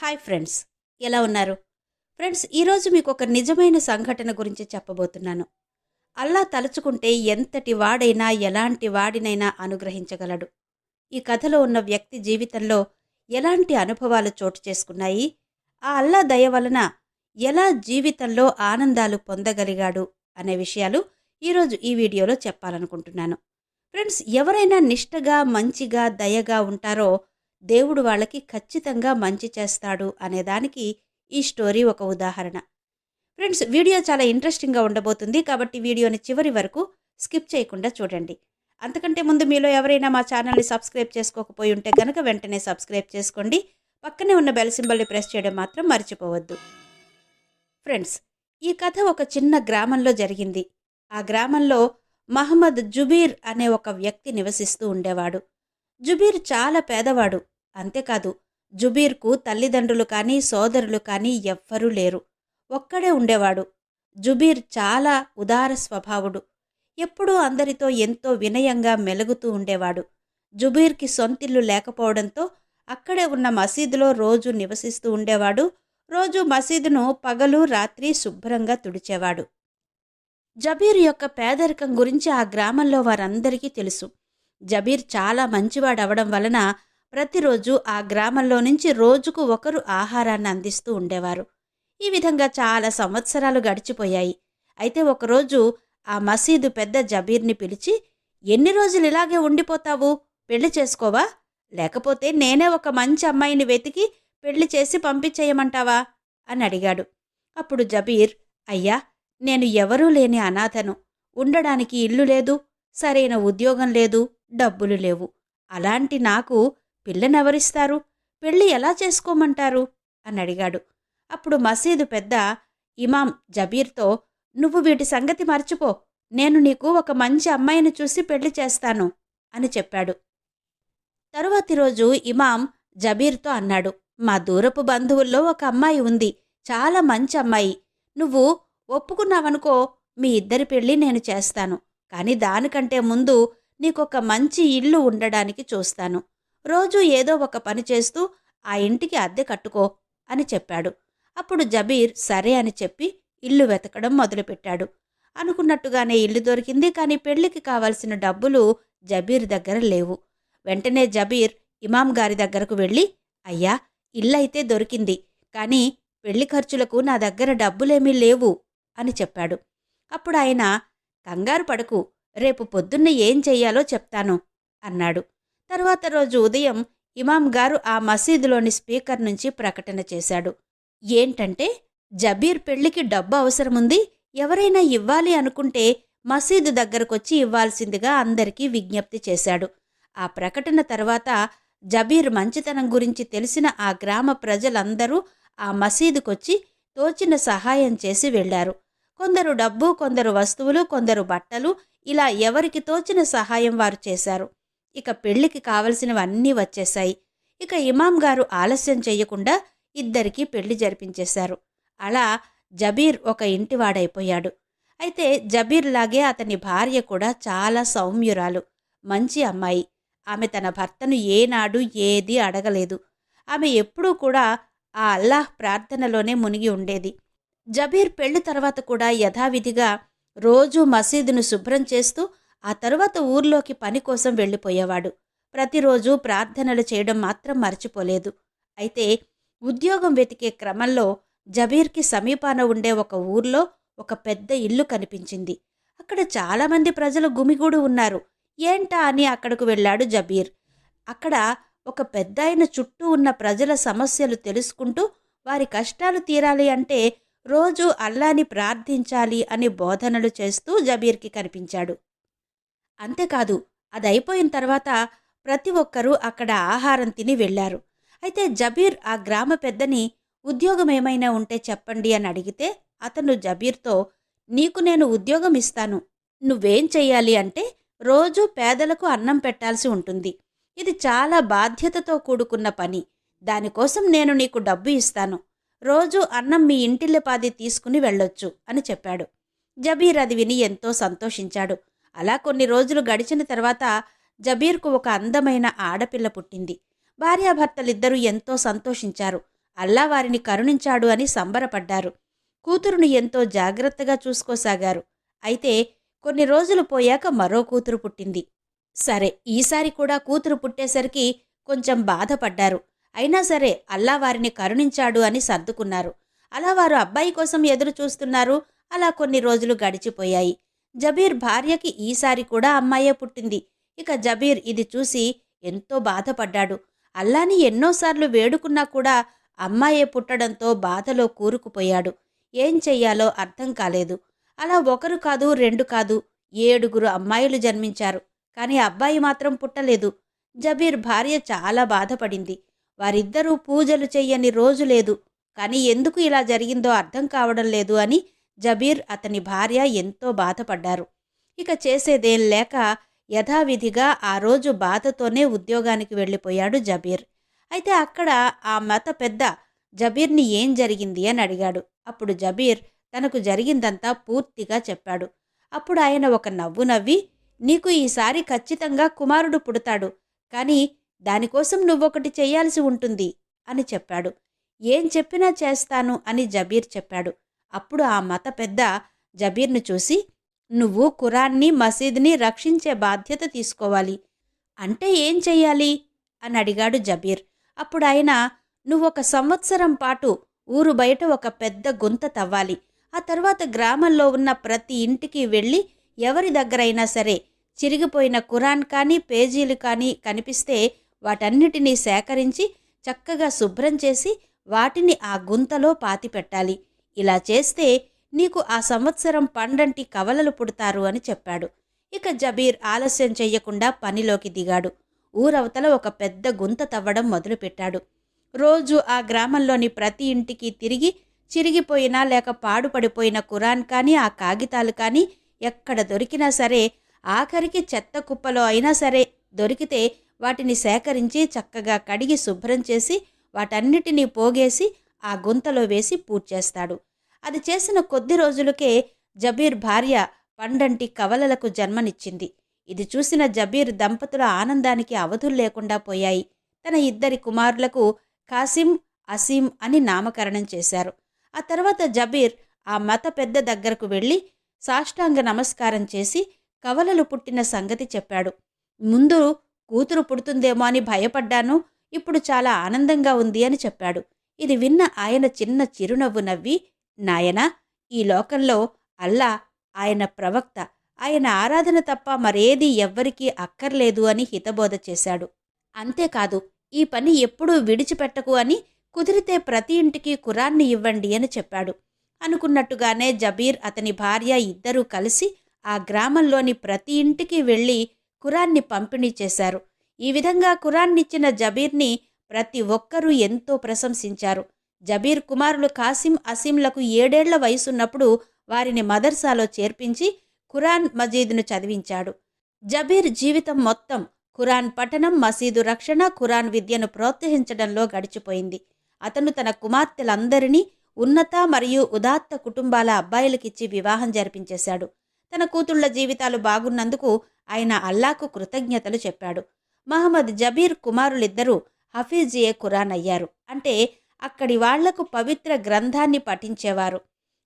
Hi friends ఎలా ఉన్నారు? Friends ఈరోజు మీకు ఒక నిజమైన సంఘటన గురించి చెప్పబోతున్నాను. అల్లా తలుచుకుంటే ఎంతటి వాడైనా ఎలాంటి వాడినైనా అనుగ్రహించగలడు. ఈ కథలో ఉన్న వ్యక్తి జీవితంలో ఎలాంటి అనుభవాలు చోటు చేసుకున్నాయి? ఆ అల్లా దయ వలన ఎలా జీవితంలో ఆనందాలు పొందగలిగాడు అనే విషయాలు ఈరోజు ఈ వీడియోలో చెప్పాలనుకుంటున్నాను. ఫ్రెండ్స్ ఎవరైనా నిష్టగా మంచిగా దయగా ఉంటారో దేవుడు వాళ్ళకి ఖచ్చితంగా మంచి చేస్తాడు అనేదానికి ఈ స్టోరీ ఒక ఉదాహరణ. ఫ్రెండ్స్ వీడియో చాలా ఇంట్రెస్టింగ్గా ఉండబోతుంది కాబట్టి వీడియోని చివరి వరకు స్కిప్ చేయకుండా చూడండి. అంతకంటే ముందు మీలో ఎవరైనా మా ఛానల్ని సబ్స్క్రైబ్ చేసుకోకపోయి ఉంటే కనుక వెంటనే సబ్స్క్రైబ్ చేసుకోండి. పక్కనే ఉన్న బెల్ సింబల్ని ప్రెస్ చేయడం మాత్రం మర్చిపోవద్దు. ఫ్రెండ్స్ ఈ కథ ఒక చిన్న గ్రామంలో జరిగింది. ఆ గ్రామంలో మహమ్మద్ జుబీర్ అనే ఒక వ్యక్తి నివసిస్తూ ఉండేవాడు. జుబీర్ చాలా పేదవాడు. అంతేకాదు జుబీర్కు తల్లిదండ్రులు కానీ సోదరులు కానీ ఎవ్వరూ లేరు. ఒక్కడే ఉండేవాడు. జుబీర్ చాలా ఉదార స్వభావుడు. ఎప్పుడూ అందరితో ఎంతో వినయంగా మెలుగుతూ ఉండేవాడు. జుబీర్కి సొంతిల్లు లేకపోవడంతో అక్కడే ఉన్న మసీదులో రోజు నివసిస్తూ ఉండేవాడు. రోజు మసీదును పగలు రాత్రి శుభ్రంగా తుడిచేవాడు. జబీర్ యొక్క పేదరికం గురించి ఆ గ్రామంలో వారందరికీ తెలుసు. జబీర్ చాలా మంచివాడు అవడం వలన ప్రతిరోజు ఆ గ్రామంలో నుంచి రోజుకు ఒకరు ఆహారాన్ని అందిస్తూ ఉండేవారు. ఈ విధంగా చాలా సంవత్సరాలు గడిచిపోయాయి. అయితే ఒకరోజు ఆ మసీదు పెద్ద జబీర్ని పిలిచి ఎన్ని రోజులు ఇలాగే ఉండిపోతావు? పెళ్ళి చేసుకోవా? లేకపోతే నేనే ఒక మంచి అమ్మాయిని వెతికి పెళ్ళి చేసి పంపించేయమంటావా? అని అడిగాడు. అప్పుడు జబీర్ అయ్యా నేను ఎవరూ లేని అనాథను. ఉండడానికి ఇల్లు లేదు సరైన ఉద్యోగం లేదు డబ్బులు లేవు. అలాంటి నాకు పిల్లనెవరిస్తారు? పెళ్ళి ఎలా చేసుకోమంటారు? అని అడిగాడు. అప్పుడు మసీదు పెద్ద ఇమాం జబీర్తో నువ్వు వీటి సంగతి మర్చిపో. నేను నీకు ఒక మంచి అమ్మాయిని చూసి పెళ్ళి చేస్తాను అని చెప్పాడు. తరువాతి రోజు ఇమాం జబీర్తో అన్నాడు మా దూరపు బంధువుల్లో ఒక అమ్మాయి ఉంది. చాలా మంచి అమ్మాయి. నువ్వు ఒప్పుకున్నావనుకో మీ ఇద్దరి పెళ్ళి నేను చేస్తాను. కానీ దానికంటే ముందు నీకొక మంచి ఇల్లు ఉండడానికి చూస్తాను. రోజు ఏదో ఒక పని చేస్తూ ఆ ఇంటికి అద్దె కట్టుకో అని చెప్పాడు. అప్పుడు జబీర్ సరే అని చెప్పి ఇల్లు వెతకడం మొదలుపెట్టాడు. అనుకున్నట్టుగానే ఇల్లు దొరికింది కానీ పెళ్ళికి కావాల్సిన డబ్బులు జబీర్ దగ్గర లేవు. వెంటనే జబీర్ ఇమాం గారి దగ్గరకు వెళ్ళి అయ్యా ఇల్లైతే దొరికింది కానీ పెళ్ళి ఖర్చులకు నా దగ్గర డబ్బులేమీ లేవు అని చెప్పాడు. అప్పుడు ఆయన కంగారు పడకు రేపు పొద్దున్న ఏం చెయ్యాలో చెప్తాను అన్నాడు. తర్వాత రోజు ఉదయం ఇమాం గారు ఆ మసీదులోని స్పీకర్ నుంచి ప్రకటన చేశాడు. ఏంటంటే జబీర్ పెళ్ళికి డబ్బు అవసరముంది ఎవరైనా ఇవ్వాలి అనుకుంటే మసీదు దగ్గరకొచ్చి ఇవ్వాల్సిందిగా అందరికీ విజ్ఞప్తి చేశాడు. ఆ ప్రకటన తర్వాత జబీర్ మంచితనం గురించి తెలిసిన ఆ గ్రామ ప్రజలందరూ ఆ మసీదుకొచ్చి తోచిన సహాయం చేసి వెళ్ళారు కొందరు డబ్బు కొందరు వస్తువులు కొందరు బట్టలు ఇలా ఎవరికి తోచిన సహాయం వారు చేశారు. ఇక పెళ్ళికి కావలసినవన్నీ వచ్చేశాయి. ఇక ఇమాం గారు ఆలస్యం చేయకుండా ఇద్దరికీ పెళ్ళి జరిపించేశారు. అలా జబీర్ ఒక ఇంటివాడైపోయాడు. అయితే జబీర్ లాగే అతని భార్య కూడా చాలా సౌమ్యురాలు. మంచి అమ్మాయి. ఆమె తన భర్తను ఏనాడు ఏది అడగలేదు. ఆమె ఎప్పుడూ కూడా ఆ అల్లాహ్ ప్రార్థనలోనే మునిగి ఉండేది. జబీర్ పెళ్ళి తర్వాత కూడా యథావిధిగా రోజూ మసీదును శుభ్రం చేస్తూ ఆ తరువాత ఊర్లోకి పని కోసం వెళ్ళిపోయేవాడు. ప్రతిరోజు ప్రార్థనలు చేయడం మాత్రం మర్చిపోలేదు. అయితే ఉద్యోగం వెతికే క్రమంలో జబీర్కి సమీపాన ఉండే ఒక ఊర్లో ఒక పెద్ద ఇల్లు కనిపించింది. అక్కడ చాలామంది ప్రజలు గుమిగూడు ఉన్నారు. ఏంటా అని అక్కడకు వెళ్ళాడు జబీర్. అక్కడ ఒక పెద్దాయన చుట్టూ ఉన్న ప్రజల సమస్యలు తెలుసుకుంటూ వారి కష్టాలు తీరాలి అంటే రోజు అల్లాని ప్రార్థించాలి అని బోధనలు చేస్తూ జబీర్కి కనిపించాడు. అంతేకాదు అది అయిపోయిన తర్వాత ప్రతి ఒక్కరూ అక్కడ ఆహారం తిని వెళ్ళారు అయితే జబీర్ ఆ గ్రామ పెద్దని ఉద్యోగం ఏమైనా ఉంటే చెప్పండి అని అడిగితే అతను జబీర్తో నీకు నేను ఉద్యోగం ఇస్తాను. నువ్వేం చెయ్యాలి అంటే రోజూ పేదలకు అన్నం పెట్టాల్సి ఉంటుంది. ఇది చాలా బాధ్యతతో కూడుకున్న పని. దానికోసం నేను నీకు డబ్బు ఇస్తాను. రోజు అన్నం మీ ఇంటిల్లిపాది తీసుకుని వెళ్ళొచ్చు అని చెప్పాడు. జబీర్ అది విని ఎంతో సంతోషించాడు. అలా కొన్ని రోజులు గడిచిన తర్వాత జబీర్కు ఒక అందమైన ఆడపిల్ల పుట్టింది. భార్యాభర్తలిద్దరూ ఎంతో సంతోషించారు. అల్లా వారిని కరుణించాడు అని సంబరపడ్డారు. కూతురును ఎంతో జాగ్రత్తగా చూసుకోసాగారు. అయితే కొన్ని రోజులు పోయాక మరో కూతురు పుట్టింది. సరే ఈసారి కూడా కూతురు పుట్టేసరికి కొంచెం బాధపడ్డారు. అయినా సరే అల్లా వారిని కరుణించాడు అని సర్దుకున్నారు. అలా వారు అబ్బాయి కోసం ఎదురు చూస్తున్నారు. అలా కొన్ని రోజులు గడిచిపోయాయి. జబీర్ భార్యకి ఈసారి కూడా అమ్మాయే పుట్టింది. ఇక జబీర్ ఇది చూసి ఎంతో బాధపడ్డాడు. అల్లాని ఎన్నోసార్లు వేడుకున్నా కూడా అమ్మాయే పుట్టడంతో బాధలో కూరుకుపోయాడు. ఏం చెయ్యాలో అర్థం కాలేదు. అలా ఒకరు కాదు రెండు కాదు ఏడుగురు అమ్మాయిలు జన్మించారు. కానీ అబ్బాయి మాత్రం పుట్టలేదు. జబీర్ భార్య చాలా బాధపడింది. వారిద్దరూ పూజలు చెయ్యని రోజు లేదు. కానీ ఎందుకు ఇలా జరిగిందో అర్థం కావడం లేదు అని జబీర్ అతని భార్య ఎంతో బాధపడ్డారు. ఇక చేసేదేం లేక యథావిధిగా ఆ రోజు బాధతోనే ఉద్యోగానికి వెళ్ళిపోయాడు జబీర్. అయితే అక్కడ ఆ మత పెద్ద జబీర్ని ఏం జరిగింది అని అడిగాడు. అప్పుడు జబీర్ తనకు జరిగిందంతా పూర్తిగా చెప్పాడు. అప్పుడు ఆయన ఒక నవ్వు నవ్వి నీకు ఈసారి ఖచ్చితంగా కుమారుడు పుడతాడు. కానీ దానికోసం నువ్వొకటి చేయాల్సి ఉంటుంది అని చెప్పాడు. ఏం చెప్పినా చేస్తాను అని జబీర్ చెప్పాడు. అప్పుడు ఆ మత పెద్ద జబీర్ను చూసి నువ్వు ఖురాన్ని మసీద్ని రక్షించే బాధ్యత తీసుకోవాలి. అంటే ఏం చెయ్యాలి అని అడిగాడు జబీర్. అప్పుడు ఆయన నువ్వొక సంవత్సరం పాటు ఊరు బయట ఒక పెద్ద గుంత తవ్వాలి. ఆ తర్వాత గ్రామంలో ఉన్న ప్రతి ఇంటికి వెళ్ళి ఎవరి దగ్గరైనా సరే చిరిగిపోయిన ఖురాన్ కానీ పేజీలు కానీ కనిపిస్తే వాటన్నిటినీ సేకరించి చక్కగా శుభ్రం చేసి వాటిని ఆ గుంతలో పాతిపెట్టాలి ఇలా చేస్తే నీకు ఆ సంవత్సరం పండంటి కవలలు పుడతారు అని చెప్పాడు. ఇక జబీర్ ఆలస్యం చెయ్యకుండా పనిలోకి దిగాడు. ఊరవతల ఒక పెద్ద గుంత తవ్వడం మొదలుపెట్టాడు. రోజు ఆ గ్రామంలోని ప్రతి ఇంటికి తిరిగి చిరిగిపోయినా లేక పాడుపడిపోయిన కురాన్ కానీ ఆ కాగితాలు కానీ ఎక్కడ దొరికినా సరే ఆఖరికి చెత్త కుప్పలో అయినా సరే దొరికితే వాటిని సేకరించి చక్కగా కడిగి శుభ్రం చేసి వాటన్నిటినీ పోగేసి ఆ గుంతలో వేసి పూడ్చేస్తాడు అది చేసిన కొద్ది రోజులకే జబీర్ భార్య పండంటి కవలలకు జన్మనిచ్చింది. ఇది చూసిన జబీర్ దంపతుల ఆనందానికి అవధులు లేకుండా పోయాయి. తన ఇద్దరి కుమారులకు కాసిం అసీం అని నామకరణం చేశారు. ఆ తర్వాత జబీర్ ఆ మత పెద్ద దగ్గరకు వెళ్ళి సాష్టాంగ నమస్కారం చేసి కవలలు పుట్టిన సంగతి చెప్పాడు. ముందు కూతురు పుడుతుందేమో అని భయపడ్డాను. ఇప్పుడు చాలా ఆనందంగా ఉంది అని చెప్పాడు. ఇది విన్న ఆయన చిన్న చిరునవ్వు నవ్వి నాయనా ఈ లోకంలో అల్లా ఆయన ప్రవక్త. ఆయన ఆరాధన తప్ప మరేది ఎవ్వరికీ అక్కర్లేదు అని హితబోధ చేశాడు. అంతేకాదు ఈ పని ఎప్పుడూ విడిచిపెట్టకు అని కుదిరితే ప్రతి ఇంటికి కురాన్ని ఇవ్వండి అని చెప్పాడు. అనుకున్నట్టుగానే జబీర్ అతని భార్య ఇద్దరూ కలిసి ఆ గ్రామంలోని ప్రతి ఇంటికి వెళ్ళి కురాన్ని పంపిణీ చేశారు. ఈ విధంగా కురాన్నిచ్చిన జబీర్ని ప్రతి ఒక్కరూ ఎంతో ప్రశంసించారు. జబీర్ కుమారులు కాసిం అసీంలకు ఏడేళ్ళ వయసున్నప్పుడు వారిని మదర్సాలో చేర్పించి ఖురాన్ మజీద్ను చదివించాడు. జబీర్ జీవితం మొత్తం ఖురాన్ పఠనం మసీదు రక్షణ ఖురాన్ విద్యను ప్రోత్సహించడంలో గడిచిపోయింది. అతను తన కుమార్తెలందరినీ ఉన్నత మరియు ఉదాత్త కుటుంబాల అబ్బాయిలకిచ్చి వివాహం జరిపించేశాడు. తన కూతుళ్ళ జీవితాలు బాగున్నందుకు ఆయన అల్లాకు కృతజ్ఞతలు చెప్పాడు. మహమ్మద్ జబీర్ కుమారులిద్దరూ హఫీజియే ఖురాన్ అయ్యారు అంటే అక్కడి వాళ్ళకు పవిత్ర గ్రంథాన్ని పఠించేవారు.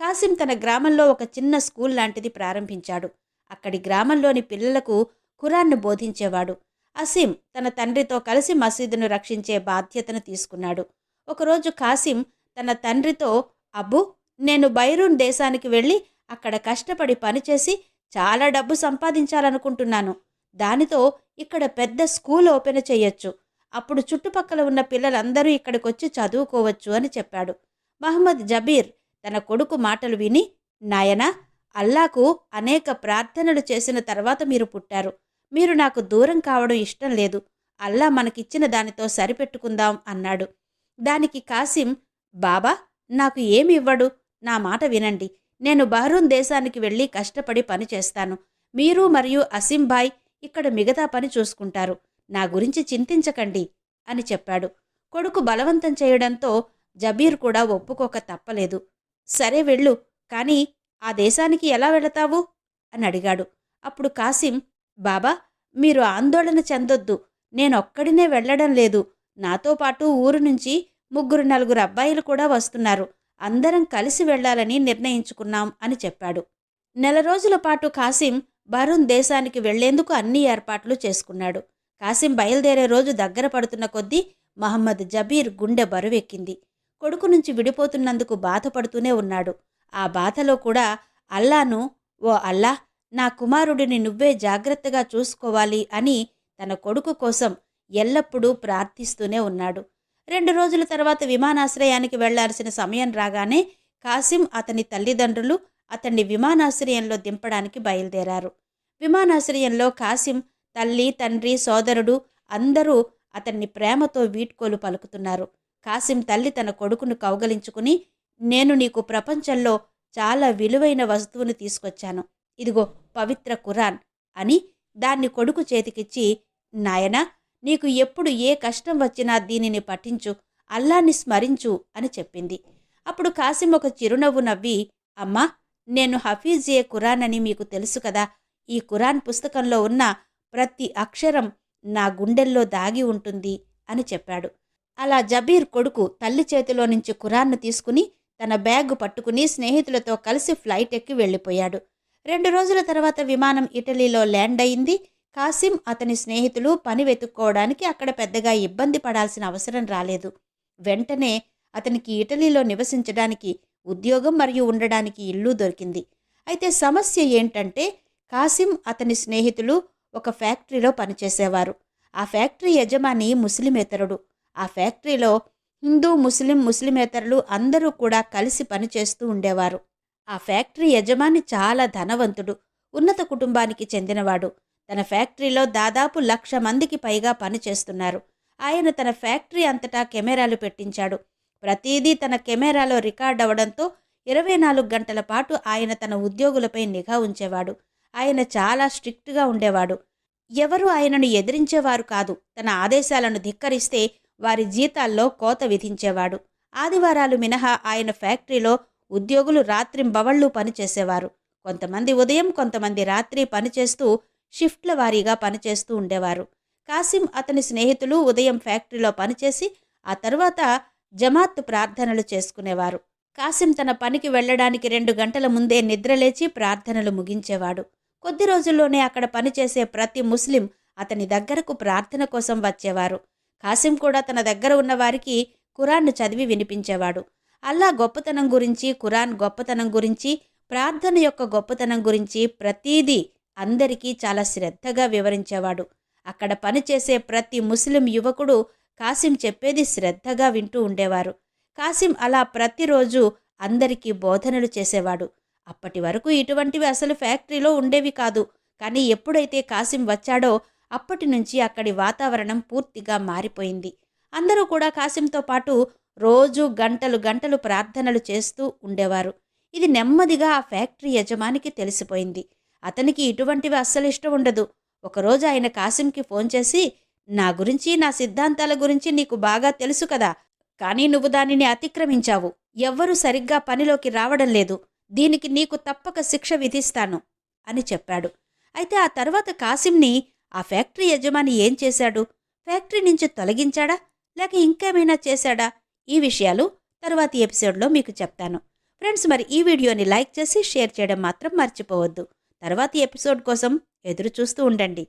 కాసిం తన గ్రామంలో ఒక చిన్న స్కూల్ లాంటిది ప్రారంభించాడు. అక్కడి గ్రామంలోని పిల్లలకు ఖురాన్ను బోధించేవాడు. అసీం తన తండ్రితో కలిసి మసీదును రక్షించే బాధ్యతను తీసుకున్నాడు. ఒకరోజు కాసిం తన తండ్రితో అబ్బు నేను బైరూన్ దేశానికి వెళ్ళి అక్కడ కష్టపడి పనిచేసి చాలా డబ్బు సంపాదించాలనుకుంటున్నాను. దానితో ఇక్కడ పెద్ద స్కూల్ ఓపెన్ చేయొచ్చు. అప్పుడు చుట్టుపక్కల ఉన్న పిల్లలందరూ ఇక్కడికి వచ్చి చదువుకోవచ్చు అని చెప్పాడు. మహమ్మద్ జబీర్ తన కొడుకు మాటలు విని నాయనా అల్లాకు అనేక ప్రార్థనలు చేసిన తర్వాత మీరు పుట్టారు. మీరు నాకు దూరం కావడం ఇష్టం లేదు. అల్లా మనకిచ్చిన దానితో సరిపెట్టుకుందాం అన్నాడు. దానికి కాసిం బాబా నాకు ఏమి ఇవ్వడు? నా మాట వినండి. నేను బహ్రూన్ దేశానికి వెళ్ళి కష్టపడి పని చేస్తాను. మీరు మరియు అసింభాయ్ ఇక్కడ మిగతా పని చూసుకుంటారు. నా గురించి చింతించకండి అని చెప్పాడు. కొడుకు బలవంతం చేయడంతో జబీర్ కూడా ఒప్పుకోక తప్పలేదు. సరే వెళ్ళు కానీ ఆ దేశానికి ఎలా వెళతావు? అని అడిగాడు. అప్పుడు కాసిం బాబా మీరు ఆందోళన చెందొద్దు. నేనొక్కడినే వెళ్ళడం లేదు. నాతో పాటు ఊరు నుంచి ముగ్గురు నలుగురు అబ్బాయిలు కూడా వస్తున్నారు. అందరం కలిసి వెళ్ళాలని నిర్ణయించుకున్నాం అని చెప్పాడు. నెల రోజుల పాటు కాసిం బరుణ్ దేశానికి వెళ్ళేందుకు అన్ని ఏర్పాట్లు చేసుకున్నాడు. కాసిం బయలుదేరే రోజు దగ్గర పడుతున్న కొద్దీ మహమ్మద్ జబీర్ గుండె బరువెక్కింది. కొడుకు నుంచి విడిపోతున్నందుకు బాధపడుతూనే ఉన్నాడు. ఆ బాధలో కూడా అల్లాను ఓ అల్లా నా కుమారుడిని నువ్వే జాగ్రత్తగా చూసుకోవాలి అని తన కొడుకు కోసం ఎల్లప్పుడూ ప్రార్థిస్తూనే ఉన్నాడు. రెండు రోజుల తర్వాత విమానాశ్రయానికి వెళ్ళాల్సిన సమయం రాగానే కాసిం అతని తల్లిదండ్రులు అతన్ని విమానాశ్రయంలో దింపడానికి బయలుదేరారు. విమానాశ్రయంలో కాసిం తల్లి తండ్రి సోదరుడు అందరూ అతన్ని ప్రేమతో వీడ్కోలు పలుకుతున్నారు. కాసిం తల్లి తన కొడుకును కౌగలించుకుని నేను నీకు ప్రపంచంలో చాలా విలువైన వస్తువును తీసుకొచ్చాను. ఇదిగో పవిత్ర కురాన్ అని దాన్ని కొడుకు చేతికిచ్చి నాయనా నీకు ఎప్పుడు ఏ కష్టం వచ్చినా దీనిని పఠించు అల్లాన్ని స్మరించు అని చెప్పింది. అప్పుడు కాసిం ఒక చిరునవ్వు నవ్వి అమ్మా నేను హఫీజే ఖురాన్ అని మీకు తెలుసు కదా. ఈ ఖురాన్ పుస్తకంలో ఉన్న ప్రతి అక్షరం నా గుండెల్లో దాగి ఉంటుంది అని చెప్పాడు. అలా జబీర్ కొడుకు తల్లి చేతిలో నుంచి ఖురాన్ను తీసుకుని తన బ్యాగ్ పట్టుకుని స్నేహితులతో కలిసి ఫ్లైట్ ఎక్కి వెళ్ళిపోయాడు. రెండు రోజుల తర్వాత విమానం ఇటలీలో ల్యాండ్ అయింది. కాసిం అతని స్నేహితులు పని వెతుక్కోవడానికి అక్కడ పెద్దగా ఇబ్బంది పడాల్సిన అవసరం రాలేదు. వెంటనే అతనికి ఇటలీలో నివసించడానికి ఉద్యోగం మరియు ఉండడానికి ఇల్లు దొరికింది. అయితే సమస్య ఏంటంటే కాసిం అతని స్నేహితులు ఒక ఫ్యాక్టరీలో పనిచేసేవారు. ఆ ఫ్యాక్టరీ యజమాని ముస్లిమేతరుడు. ఆ ఫ్యాక్టరీలో హిందూ ముస్లిం ముస్లిమేతరులు అందరూ కూడా కలిసి పనిచేస్తూ ఉండేవారు. ఆ ఫ్యాక్టరీ యజమాని చాలా ధనవంతుడు. ఉన్నత కుటుంబానికి చెందినవాడు. తన ఫ్యాక్టరీలో దాదాపు లక్ష మందికి పైగా పనిచేస్తున్నారు ఆయన తన ఫ్యాక్టరీ అంతటా కెమెరాలు పెట్టించాడు. ప్రతిదీ తన కెమెరాలో రికార్డ్ అవ్వడంతో ఇరవై నాలుగు గంటల పాటు ఆయన తన ఉద్యోగులపై నిఘా ఉంచేవాడు. ఆయన చాలా స్ట్రిక్ట్గా ఉండేవాడు. ఎవరు ఆయనను ఎదిరించేవారు కాదు. తన ఆదేశాలను ధిక్కరిస్తే వారి జీతాల్లో కోత విధించేవాడు. ఆదివారాలు మినహా ఆయన ఫ్యాక్టరీలో ఉద్యోగులు రాత్రింబవళ్ళు పనిచేసేవారు. కొంతమంది ఉదయం కొంతమంది రాత్రి పనిచేస్తూ షిఫ్ట్ల వారీగా పనిచేస్తూ ఉండేవారు. కాసిం అతని స్నేహితులు ఉదయం ఫ్యాక్టరీలో పనిచేసి ఆ తర్వాత జమాత్ ప్రార్థనలు చేసుకునేవారు. కాసిం తన పనికి వెళ్ళడానికి రెండు గంటల ముందే నిద్రలేచి ప్రార్థనలు ముగించేవాడు. కొద్ది రోజుల్లోనే అక్కడ పనిచేసే ప్రతి ముస్లిం అతని దగ్గరకు ప్రార్థన కోసం వచ్చేవారు. కాసిం కూడా తన దగ్గర ఉన్న వారికి ఖురాన్ను చదివి వినిపించేవాడు. అల్లా గొప్పతనం గురించి కురాన్ గొప్పతనం గురించి ప్రార్థన యొక్క గొప్పతనం గురించి ప్రతీదీ అందరికీ చాలా శ్రద్ధగా వివరించేవాడు. అక్కడ పనిచేసే ప్రతి ముస్లిం యువకుడు కాసిం చెప్పేది శ్రద్ధగా వింటూ ఉండేవారు. కాసిం అలా ప్రతిరోజు అందరికీ బోధనలు చేసేవాడు. అప్పటి వరకు ఇటువంటివి అసలు ఫ్యాక్టరీలో ఉండేవి కాదు. కానీ ఎప్పుడైతే కాసిం వచ్చాడో అప్పటి నుంచి అక్కడి వాతావరణం పూర్తిగా మారిపోయింది. అందరూ కూడా కాసింతో పాటు రోజు గంటలు గంటలు ప్రార్థనలు చేస్తూ ఉండేవారు. ఇది నెమ్మదిగా ఆ ఫ్యాక్టరీ యజమానికి తెలిసిపోయింది. అతనికి ఇటువంటివి అస్సలు ఇష్టం ఉండదు. ఒకరోజు ఆయన కాసింకి ఫోన్ చేసి నా గురించి నా సిద్ధాంతాల గురించి నీకు బాగా తెలుసు కదా కానీ నువ్వు దానిని అతిక్రమించావు. ఎవ్వరూ సరిగ్గా పనిలోకి రావడం లేదు. దీనికి నీకు తప్పక శిక్ష విధిస్తాను అని చెప్పాడు. అయితే ఆ తర్వాత కాసింని ఆ ఫ్యాక్టరీ యజమాని ఏం చేశాడు? ఫ్యాక్టరీ నుంచి తొలగించాడా? లేక ఇంకేమైనా చేశాడా? ఈ విషయాలు తర్వాత ఎపిసోడ్లో మీకు చెప్తాను. ఫ్రెండ్స్ మరి ఈ వీడియోని లైక్ చేసి షేర్ చేయడం మాత్రం మర్చిపోవద్దు. తర్వాతి ఎపిసోడ్ కోసం ఎదురు చూస్తూ ఉండండి.